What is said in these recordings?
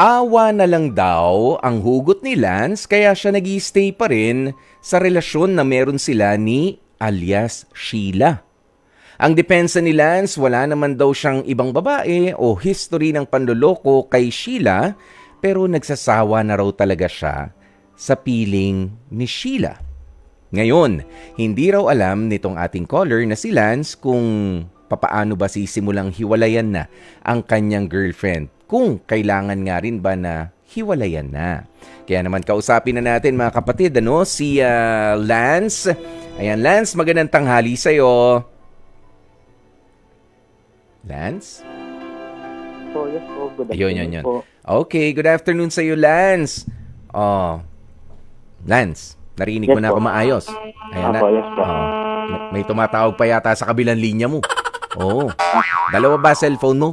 Awa na lang daw ang hugot ni Lance kaya siya nag stay pa rin sa relasyon na meron sila ni alias Sheila. Ang depensa ni Lance, wala naman daw siyang ibang babae o history ng panloloko kay Sheila pero nagsasawa na raw talaga siya sa piling ni Sheila. Ngayon, hindi raw alam nitong ating caller na si Lance kung papaano ba sisimulang hiwalayan na ang kanyang girlfriend kung kailangan nga rin ba na hiwalayan na. Kaya naman kausapin na natin mga kapatid, ano, si uh, Lance. Ayan, Lance, magandang tanghali sa'yo. Lance? Po, yes po. Good Ayun, afternoon yun, yun. po. Okay, good afternoon sa'yo, Lance. Oh, Lance, narinig mo Yes na po. ako maayos. Ayan na. Apo, yes po. Oh, may tumatawag pa yata sa kabilang linya mo. Oo. Dalawa ba cellphone mo?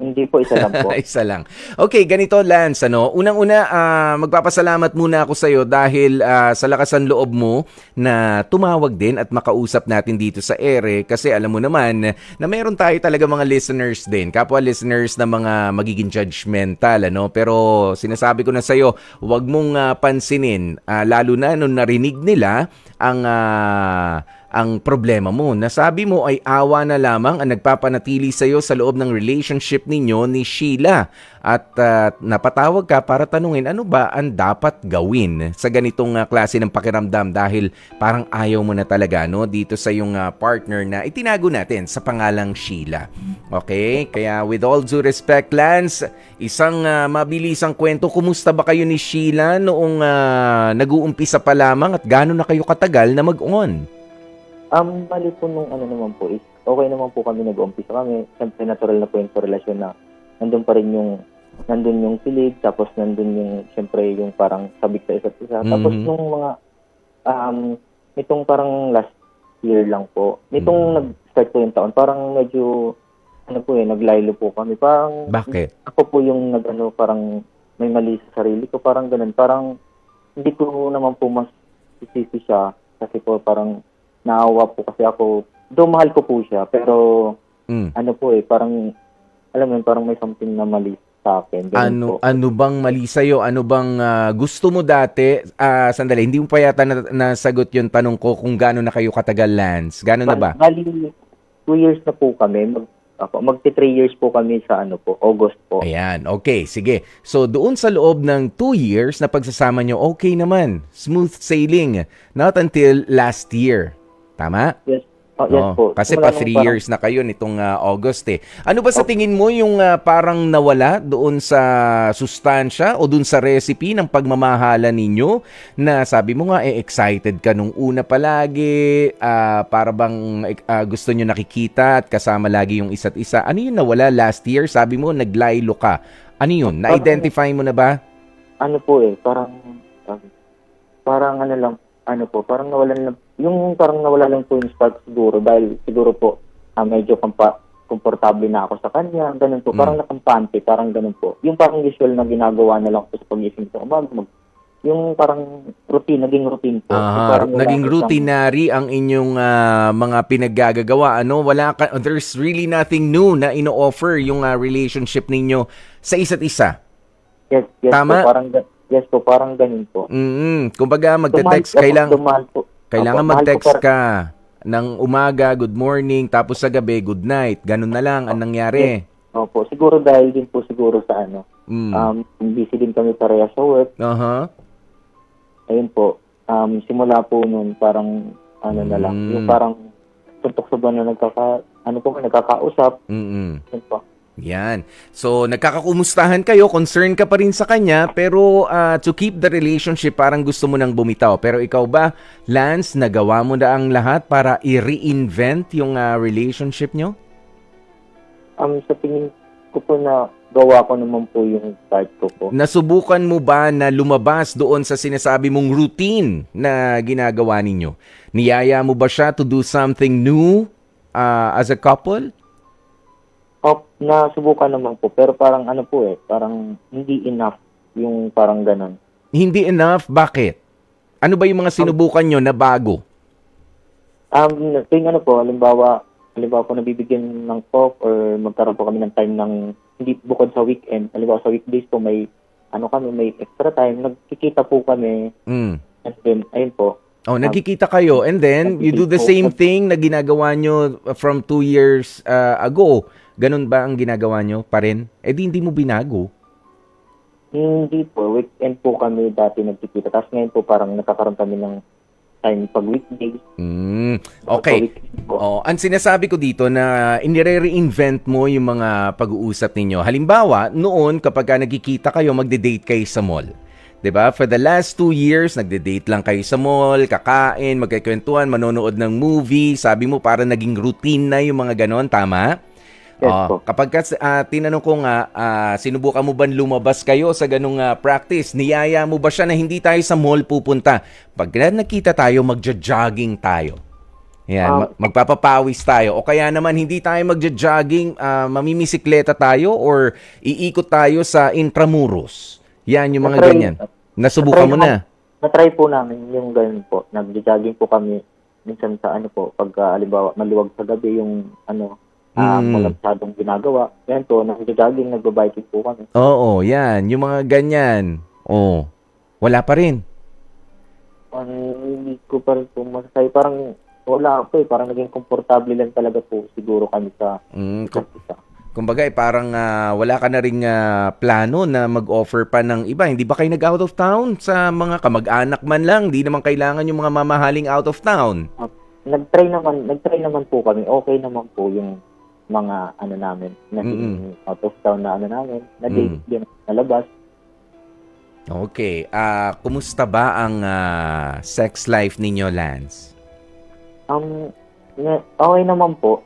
Hindi po, isa lang po. Isa lang. Okay, ganito Lance, ano? Unang-una, ah, magpapasalamat muna ako sa iyo dahil ah, sa lakasan loob mo na tumawag din at makausap natin dito sa ere kasi alam mo naman na meron tayo talaga mga listeners din, kapwa listeners na mga magiging judgmental, ano? Pero sinasabi ko na sa iyo, huwag mong ah, pansinin ah, lalo na nung narinig nila ang ah, ang problema mo. Nasabi mo ay awa na lamang ang nagpapanatili sa iyo sa loob ng relationship ninyo ni Sheila. At ah, napatawag ka para tanungin ano ba ang dapat gawin sa ganitong ah, klase ng pakiramdam dahil parang ayaw mo na talaga no dito sa yung ah, partner na itinago natin sa pangalang Sheila. Okay? Kaya with all due respect Lance, isang ah, mabilisang kwento, kumusta ba kayo ni Sheila noong ah, nag-uumpisa pa lamang at gaano na kayo katagal na mag-on? Um, mali po nung ano naman po is, okay naman po kami nag-umpisa kami. Siyempre, natural na po yung relasyon na nandun pa rin yung nandun yung pilig, tapos nandun yung, siyempre, yung parang sabik sa isa't isa. Tapos Mhm. nung mga, um, nitong parang last year lang po, nitong Mhm. nag-start po yung taon, parang medyo, ano po eh, naglaylo po kami. Parang, Bakit? ako po yung nag ano, parang may mali sa sarili ko, parang ganun. Parang hindi ko naman po mas isisi siya kasi po parang naawa po kasi ako. Do mahal ko po siya, pero Mm. ano po eh, parang alam mo yun, parang may something na mali sa akin. Ganun Ano po. ano bang mali sa Ano bang ah, gusto mo dati? Ah, sandali, hindi mo pa yata na, nasagot 'yung tanong ko kung gaano na kayo katagal Lance. Gaano na ba? Bali, two years na po kami. Mag, ako, magti three years po kami sa ano po, August po. Ayan, okay, sige. So doon sa loob ng two years na pagsasama nyo, okay naman. Smooth sailing. Not until last year. Tama? Yes, oh, yes Oo, po. Kasi pa Simula nung three parang- years na kayo nitong ah, August eh. Ano ba sa tingin mo yung ah, parang nawala doon sa sustansya o doon sa recipe ng pagmamahala ninyo na sabi mo nga eh excited ka nung una palagi, ah, para bang ah, gusto nyo nakikita at kasama lagi yung isa't isa. Ano yung nawala last year? Sabi mo naglaylo ka. Ano yun? Na-identify mo na ba? ano po eh, parang, um, parang ano lang, ano po, parang nawalan lang, yung parang nawala lang po yung spark siguro dahil siguro po, ah, medyo kampa, komportable na ako sa kanya, ganun po, parang nakampante, parang ganun po. Yung parang usual na ginagawa na lang po sa pag-ising sa umaga, mag, yung parang routine, naging routine po. Aha, parang naging ko routinary ang inyong ah, mga pinaggagawa. Ano, wala ka, there's really nothing new na ino-offer yung ah, relationship ninyo sa isa't isa. Yes, yes Tama? po, parang, yes po, parang ganun po. Mm, kumbaga magte-text kailang po. Kailangan Opo, mag-text ka ng umaga, good morning, tapos sa gabi, good night. Ganun na lang ang nangyari. Opo, siguro dahil din po siguro sa ano, Mm. um, busy din kami pareha sa work, Aha. ayun po, um, simula po nun parang ano na lang, Mm. yung parang tuntok sa buwan na nagkaka, ano po, nagkakausap, Mm. yun po. Yan. So, nagkakakumustahan kayo, concern ka pa rin sa kanya, pero ah, to keep the relationship, parang gusto mo nang bumitaw. Pero ikaw ba, Lance, nagawa mo na ang lahat para i-reinvent yung ah, relationship nyo? Um, sa tingin ko po na gawa ko naman po yung part ko po. Nasubukan mo ba na lumabas doon sa sinasabi mong routine na ginagawa ninyo? Niyaya mo ba siya to do something new ah, as a couple? Oh, nasubukan naman po, pero parang ano po eh, parang hindi enough yung parang ganun. Hindi enough? Bakit? Ano ba yung mga sinubukan nyo na bago? Um, tuwing ano po, halimbawa, halimbawa po nabibigyan ng talk or magkaroon po kami ng time ng hindi bukod sa weekend, halimbawa sa weekdays po may ano kami, may extra time, nagkikita po kami Mm. and then ayun po. Oh, nagkikita kayo and then you do the same thing na ginagawa nyo from two years uh, ago. Ganun ba ang ginagawa nyo pa rin? Eh di hindi mo binago. Hindi po, weekend po kami dati nagkikita. Tapos ngayon po parang nakakaroon kami ng time pag weekdays. Mm. Okay. Oh, ang sinasabi ko dito na inire-reinvent mo yung mga pag-uusap ninyo. Halimbawa, noon kapag ka nagkikita kayo, magde-date kayo sa mall. 'Di ba? For the last two years, nagde-date lang kayo sa mall, kakain, magkikwentuhan, manonood ng movie. Sabi mo para naging routine na yung mga ganon, tama? Yes Oh, po. kapag ka, ah, tinanong ko nga, ah, sinubukan mo ba lumabas kayo sa ganung ah, practice? Niyaya mo ba siya na hindi tayo sa mall pupunta? Pag nakita tayo, magja-jogging tayo. Yan, Ah. ma- magpapapawis tayo. O kaya naman hindi tayo magja-jogging, ah, mamimisikleta tayo or iikot tayo sa intramuros. Yan yung mga Na-try- ganyan. Nasubukan mo na. Na-try po namin yung ganun po. Nag-jogging po kami minsan sa ano po, pag uh, halimbawa maluwag sa gabi yung ano, uh, Mm. wala masyadong ginagawa. Yan po, nag-jogging, nag-biking po kami. Oo, yan. Yung mga ganyan. Oh, wala pa rin. Ang hindi ko pa rin po masasabi. Parang wala po eh. Parang naging komportable lang talaga po siguro kami sa Mm, isa. Kumbaga, eh, parang ah, wala ka na ring ah, plano na mag-offer pa ng iba. Hindi ba kayo nag-out of town sa mga kamag-anak man lang? Hindi naman kailangan yung mga mamahaling out of town. Nag-try naman, nag-try naman po kami. Okay naman po yung mga ano namin, na Mm-mm. out of town na ano namin, na date Mm. din nalabas. Okay. Ah, kumusta ba ang ah, sex life ninyo, Lance? Um, okay naman po.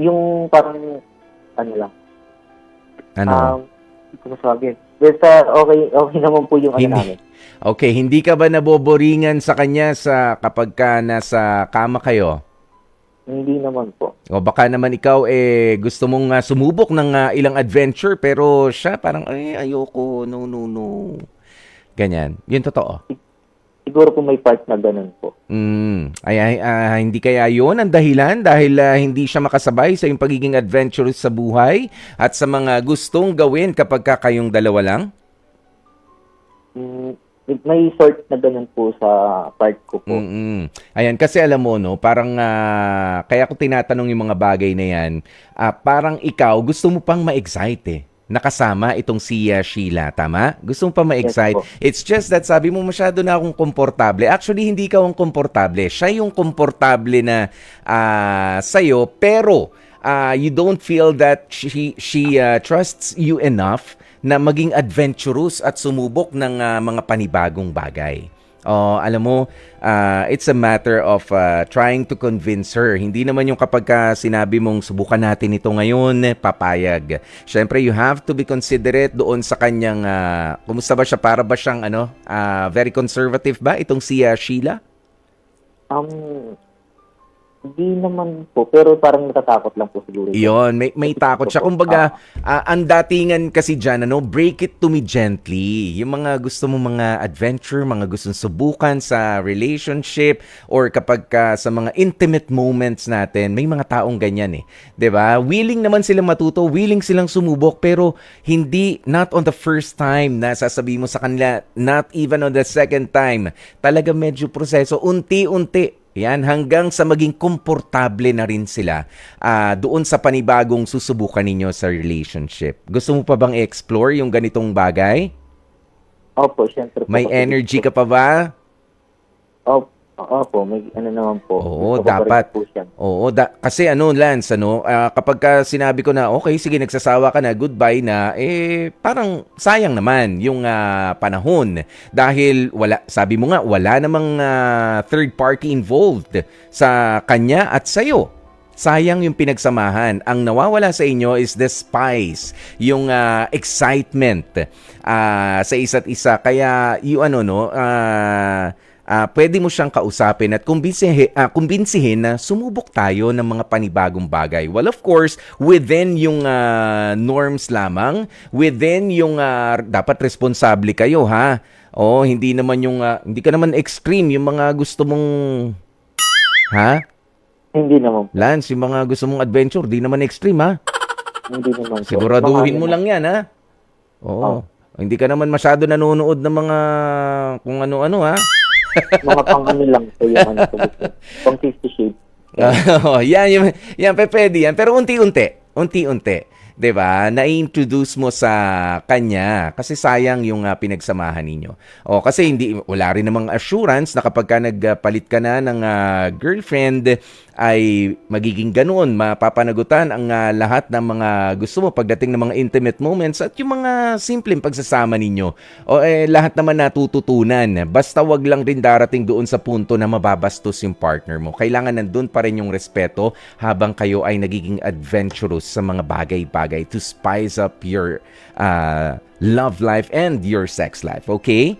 Yung parang, ano lang, Ano? um, ko masabi. Basta okay, okay naman po yung ano Hindi. namin. okay, hindi ka ba naboboringan sa kanya sa kapag ka nasa kama kayo? Hindi naman po. O baka naman ikaw eh gusto mong ah, sumubok ng ah, ilang adventure pero siya parang ay ayoko, no no no. Ganyan. Yun totoo. Siguro po may part na ganun po. Mm, ay, ay ah, hindi kaya 'yon ang dahilan dahil ah, hindi siya makasabay sa iyong pagiging adventurous sa buhay at sa mga gustong gawin kapag ka kayong dalawa lang? Mm, may sort na ganun po sa part ko po. Mm-mm. Ayan, kasi alam mo, no, parang, ah, kaya ko tinatanong yung mga bagay na yan, ah, parang ikaw, gusto mo pang ma-excite eh. Nakasama itong si ah, Sheila, tama? Gusto mo pa ma-excite. Yes po. It's just that sabi mo masyado na akong komportable. Actually, hindi ka ang komportable. Siya yung komportable na ah, sa'yo, pero ah, you don't feel that she, she ah, trusts you enough na maging adventurous at sumubok ng ah, mga panibagong bagay. Oh, alam mo, ah, it's a matter of ah, trying to convince her. Hindi naman yung kapag ka sinabi mong subukan natin ito ngayon, papayag. Siyempre, you have to be considerate doon sa kanyang, ah, kumusta ba siya? Para ba siyang, ano, ah, very conservative ba? Itong si ah, Sheila? Um, hindi naman po, pero parang natatakot lang po siguro. Iyon, may, may takot siya. Kumbaga, ah, ang datingan kasi dyan, ano, break it to me gently. Yung mga gusto mo mga adventure, mga gustong subukan sa relationship, or kapag ka sa mga intimate moments natin, may mga taong ganyan eh. ba? Willing naman silang matuto, willing silang sumubok, pero hindi, not on the first time na sasabihin mo sa kanila, not even on the second time. Talaga medyo proseso, unti-unti. Yan, hanggang sa maging komportable na rin sila ah, doon sa panibagong susubukan ninyo sa relationship. Gusto mo pa bang i-explore yung ganitong bagay? Opo, syempre. May energy ka pa ba? Opo, opo, may ano naman po. Oo, Gusto ko pa rin dapat. Po siya. Oo, da- kasi ano, Lance, ano, ah, kapag ka sinabi ko na, okay, sige, nagsasawa ka na, goodbye na, eh, parang sayang naman yung ah, panahon. Dahil, wala, sabi mo nga, wala namang ah, third party involved sa kanya at sa'yo. Sayang yung pinagsamahan. Ang nawawala sa inyo is the spice, yung ah, excitement ah, sa isa't isa. Kaya, yung ano, no, ah, ah, pwede mo siyang kausapin at kumbinsihin, ah, kumbinsihin na sumubok tayo ng mga panibagong bagay. Well, of course, within yung ah, norms lamang, within yung ah, dapat responsable kayo, ha? Oh, hindi naman yung ah, hindi ka naman extreme yung mga gusto mong ha? Hindi naman. Lance, yung mga gusto mong adventure, di naman extreme, ha? Hindi naman. Siguraduhin Baka mo naman- lang yan, ha? Oo. Hindi ka naman masyado nanonood ng mga kung ano-ano, ha? Mga pang ano lang po yung ano po. Pang 50 shades. Oh, yan, yan, yan, pe, pwede yan. Pero unti-unti, unti-unti. Ba? Na-introduce mo sa kanya kasi sayang yung ah, pinagsamahan ninyo. O kasi hindi wala rin namang assurance na kapag ka nagpalit ka na ng ah, girlfriend ay magiging ganoon, mapapanagutan ang ah, lahat ng mga gusto mo pagdating ng mga intimate moments at yung mga simpleng pagsasama ninyo. O eh lahat naman natututunan. Basta wag lang rin darating doon sa punto na mababastos yung partner mo. Kailangan nandun pa rin yung respeto habang kayo ay nagiging adventurous sa mga bagay-bagay to spice up your uh, love life and your sex life. Okay?